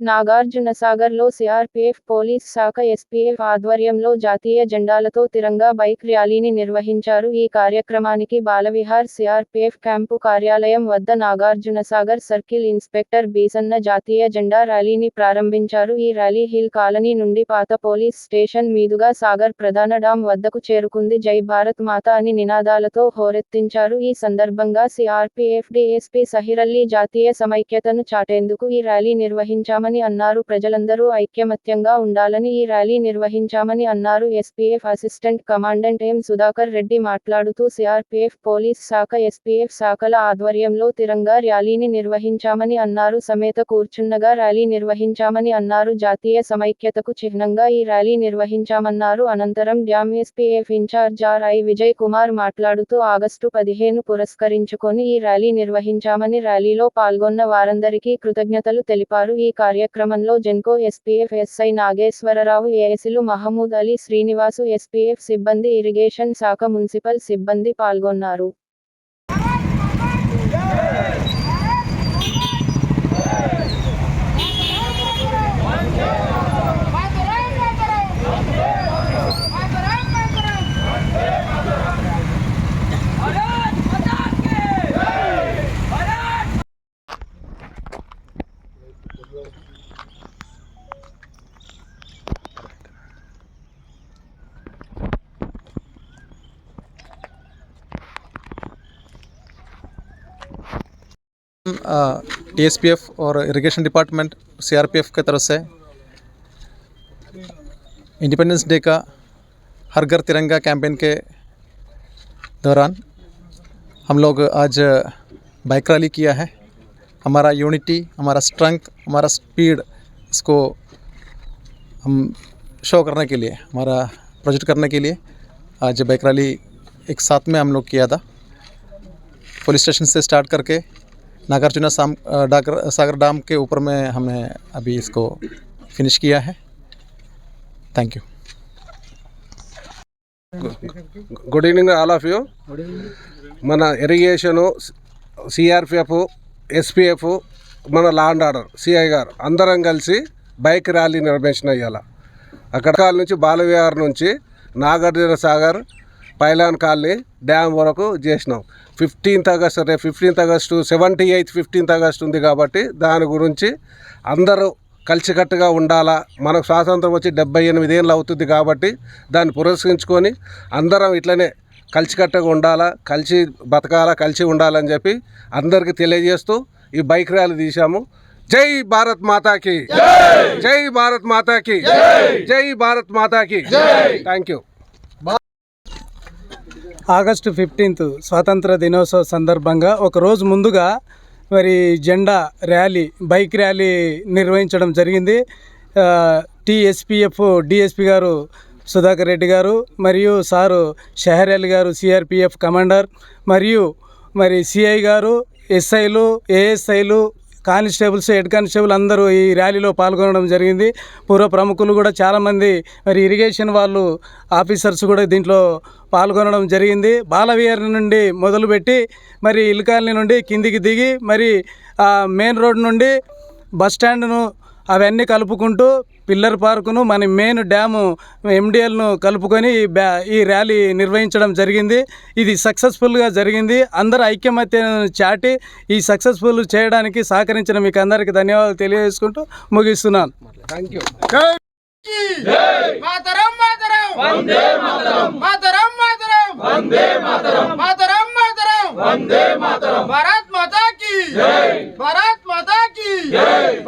నాగార్జునసాగర్లో CRPF police శాఖ SPF ఆధ్వర్యంలో జాతీయ జెండాలతో తిరంగా బైక్ ర్యాలీని నిర్వహించారు. ఈ కార్యక్రమానికి బాలవిహార్ సిఆర్పీఎఫ్ క్యాంపు కార్యాలయం వద్ద నాగార్జునసాగర్ సర్కిల్ ఇన్స్పెక్టర్ బీసన్న జాతీయ జెండా ర్యాలీని ప్రారంభించారు. ఈ ర్యాలీ హిల్ కాలనీ నుండి పాత పోలీస్ స్టేషన్ మీదుగా సాగర్ ప్రధాన డాం వద్దకు చేరుకుంది. జై భారత్ మాత అని నినాదాలతో హోరెత్తించారు. ఈ సందర్భంగా సిఆర్పీఎఫ్ డిఎస్పీ సహిరల్లి జాతీయ సమైక్యతను చాటేందుకు ఈ ర్యాలీ నిర్వహించామని అన్నారు. ప్రజలందరూ ఐక్యమత్యంగా ఉండాలని ఈ ర్యాలీ నిర్వహించామని అన్నారు. SPF assistant commandant M. Sudhakar Reddy మాట్లాడుతూ సిఆర్పీఎఫ్ పోలీస్ శాఖ ఎస్పీఎఫ్ శాఖల ఆధ్వర్యంలో తిరంగా ర్యాలీని నిర్వహించామని అన్నారు. సమేత కూర్చున్నగా ర్యాలీ నిర్వహించామని అన్నారు. జాతీయ సమైక్యతకు చిహ్నంగా ఈ ర్యాలీ నిర్వహించామన్నారు. అనంతరం dam SPF incharge R I Vijay Kumar మాట్లాడుతూ ఆగస్టు పదిహేను పురస్కరించుకొని ఈ ర్యాలీ నిర్వహించామని ర్యాలీలో పాల్గొన్న వారందరికీ కృతజ్ఞతలు తెలిపారు. ఈ కార్య కార్యక్రమంలో జెన్కో ఎస్పీఎఫ్ ఎస్ఐ నాగేశ్వరరావు ఏఎస్లు మహమూద్ అలీ శ్రీనివాసు ఎస్పీఎఫ్ సిబ్బంది ఇరిగేషన్ శాఖ మున్సిపల్ సిబ్బంది పాల్గొన్నారు. टीएसपीएफ और इरिगेशन डिपार्टमेंट सीआरपीएफ की तरफ़ से इंडिपेंडेंस डे का हर घर तिरंगा कैंपेन के दौरान हम लोग आज बाइक रैली किया है। हमारा यूनिटी हमारा स्ट्रेंथ हमारा स्पीड इसको हम शो करने के लिए हमारा प्रोजेक्ट करने के लिए आज बाइक रैली एक साथ में हम लोग किया था पुलिस स्टेशन से स्टार्ट करके नागार्जुना साम अ, डाकर सागर डैम के ऊपर में हमने अभी इसको फिनिश किया है thank you good evening all of you మన ఇరిగేషను సిఆర్పిఎఫ్ ఎస్పీఎఫ్ మన లా అండ్ ఆర్డర్ సిఐ గారు అందరం కలిసి బైక్ ర్యాలీ నిర్వహించిన ఇవాళ అక్కడ నుంచి బాలవిహార్ నుంచి Nagarjuna Sagar pylon colony dam వరకు చేసినాం. ఫిఫ్టీన్త్ ఆగస్ట్ రేపు fifteenth August seventy eighth fifteenth August ఉంది కాబట్టి దాని గురించి అందరూ కలిసికట్టుగా ఉండాలా. మనకు స్వాతంత్రం వచ్చి డెబ్బై ఎనిమిది ఏళ్ళు అవుతుంది కాబట్టి దాన్ని పురస్కరించుకొని అందరం ఇట్లనే కలిసికట్టగా ఉండాలా కలిసి బతకాలా కలిసి ఉండాలని చెప్పి అందరికీ తెలియజేస్తూ ఈ బైక్ ర్యాలీ తీశాము. జై భారత్ మాతాకి. జై భారత్ మాతాకి. జై భారత్ మాతాకి. థ్యాంక్ యూ ఆగస్టు ఫిఫ్టీన్త్ స్వాతంత్ర దినోత్సవ సందర్భంగా ఒక రోజు ముందుగా మరి జెండా ర్యాలీ బైక్ ర్యాలీ నిర్వహించడం జరిగింది. టీఎస్పిఎఫ్ డిఎస్పి గారు సుధాకర్ రెడ్డి గారు మరియు సారు షహర్ గారు సిఆర్పిఎఫ్ కమాండర్ మరియు మరి సిఐ గారు ఎస్ఐలు ఏఎస్ఐలు కానిస్టేబుల్స్ హెడ్ కానిస్టేబుల్ అందరూ ఈ ర్యాలీలో పాల్గొనడం జరిగింది. పూర్వ ప్రముఖులు కూడా చాలామంది మరి ఇరిగేషన్ వాళ్ళు ఆఫీసర్స్ కూడా దీంట్లో పాల్గొనడం జరిగింది. బాలవిహార్ నుండి మొదలుపెట్టి మరి ఇల్కాలనీ నుండి కిందికి దిగి మరి మెయిన్ రోడ్ నుండి బస్ స్టాండ్ను అవన్నీ కలుపుకుంటూ పిల్లర్ పార్కును మన మెయిన్ డ్యాము ఎండిఎల్ను కలుపుకొని ఈ బ్యా ఈ ర్యాలీ నిర్వహించడం జరిగింది. ఇది సక్సెస్ఫుల్గా జరిగింది. అందరూ ఐక్యమత్యను చాటి ఈ సక్సెస్ఫుల్ చేయడానికి సహకరించిన మీకు అందరికీ ధన్యవాదాలు తెలియజేసుకుంటూ ముగిస్తున్నాను. Thank you. మాతరం మాతరం. వందే మాతరం. మాతరం మాతరం. వందే మాతరం. మాతరం మాతరం. వందే మాతరం. భారత్ మాతా की జై. భారత్ మాతా की జై.